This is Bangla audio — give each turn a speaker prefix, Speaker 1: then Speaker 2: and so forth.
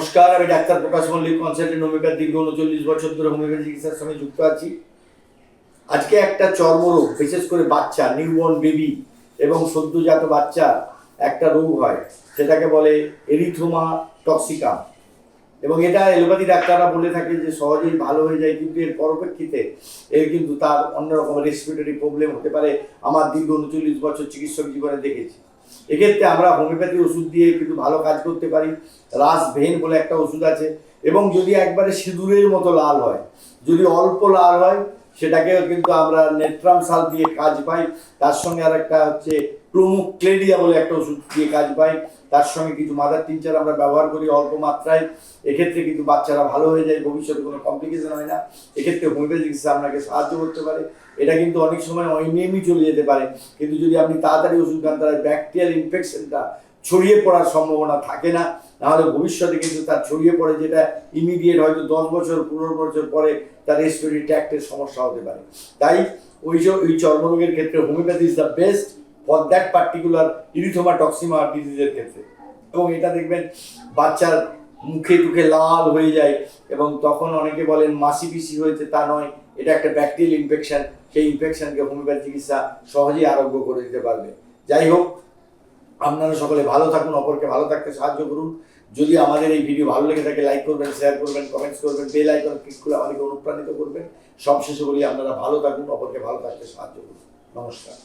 Speaker 1: নমস্কার, আমি doctor Prakash Mallick consultant homeopath দীর্ঘ উনচল্লিশ বছর ধরে হোমিওপ্যাথি চিকিৎসার সঙ্গে যুক্ত আছি। আজকে একটা চর্মরোগ, বিশেষ করে বাচ্চা নিউবর্ন বেবি এবং সদ্যজাত বাচ্চা একটা রোগ হয় সেটাকে বলে এরিথ্রোমা টক্সিকাম এবং এটা এলোপ্যাথি ডাক্তাররা বলে থাকে যে সহজেই ভালো হয়ে যায়, কিন্তু এর পরপ্রেক্ষিতে এর কিন্তু তার অন্যরকম রেসপিরেটরি প্রবলেম হতে পারে। আমার দীর্ঘ উনচল্লিশ বছর চিকিৎসক জীবনে দেখেছি। এক্ষেত্রে আমরা হোমিওপ্যাথি ওষুধ দিয়ে কিন্তু ভালো কাজ করতে পারি। রাস ভেন বলে একটা ওষুধ আছে এবং যদি একবারে সিঁদুরের মতো লাল হয়, যদি অল্প লাল হয় সেটাকে কিন্তু আমরা নেট্রাম সাল দিয়ে কাজ পাই। তার সঙ্গে আর একটা হচ্ছে ক্লোমোক্লেডিয়া বলে একটা ওষুধ দিয়ে কাজ পাই তার সঙ্গে কিছু মাদার টিনচার আমরা ব্যবহার করি অল্প মাত্রায়। এক্ষেত্রে কিন্তু বাচ্চারা ভালো হয়ে যায়, ভবিষ্যতে কোনো কমপ্লিকেশন হয় না। এক্ষেত্রে হোমিওপ্যাথি চিকিৎসা আপনাকে সাহায্য করতে পারে। এটা কিন্তু অনেক সময় অনিয়মই চলে যেতে পারে। কিন্তু যদি আপনি তাড়াতাড়ি ওষুধ খান, তাহলে ব্যাকটেরিয়াল ইনফেকশনটা ছড়িয়ে পড়ার সম্ভাবনা থাকে না। নাহলে ভবিষ্যতে কিন্তু তার ছড়িয়ে পড়ে যেটা ইমিডিয়েট হয়তো দশ বছর, পনেরো বছর পরে তার রেসপিরেটরি ট্র্যাক্টের সমস্যা হতে পারে। তাই ওই যে ওই চর্মরোগের ক্ষেত্রে homeopathy is the best for that particular erythema toxaemia ডিজিজের ক্ষেত্রে। এবং এটা দেখবেন বাচ্চার মুখে টুখে লাল হয়ে যায় এবং তখন অনেকে বলেন মাসি পিসি হয়েছে, তা নয়। এটা একটা ব্যাকটেরিয়াল ইনফেকশন সেই ইনফেকশনকে হোমিওপ্যাথি চিকিৎসা সহজেই আরোগ্য করে দিতে পারবে। যাই হোক, আপনারা সকলে ভালো থাকুন, অপরকে ভালো থাকতে সাহায্য করুন। যদি আমাদের এই ভিডিও ভালো লেগে থাকে লাইক করবেন শেয়ার করবেন কমেন্টস করবেন বেল আইকন ক্লিক করে আমাদেরকে অনুপ্রাণিত করবেন। সবশেষে বলি আপনারা ভালো থাকুন, অপরকে ভালো থাকতে সাহায্য করুন। নমস্কার।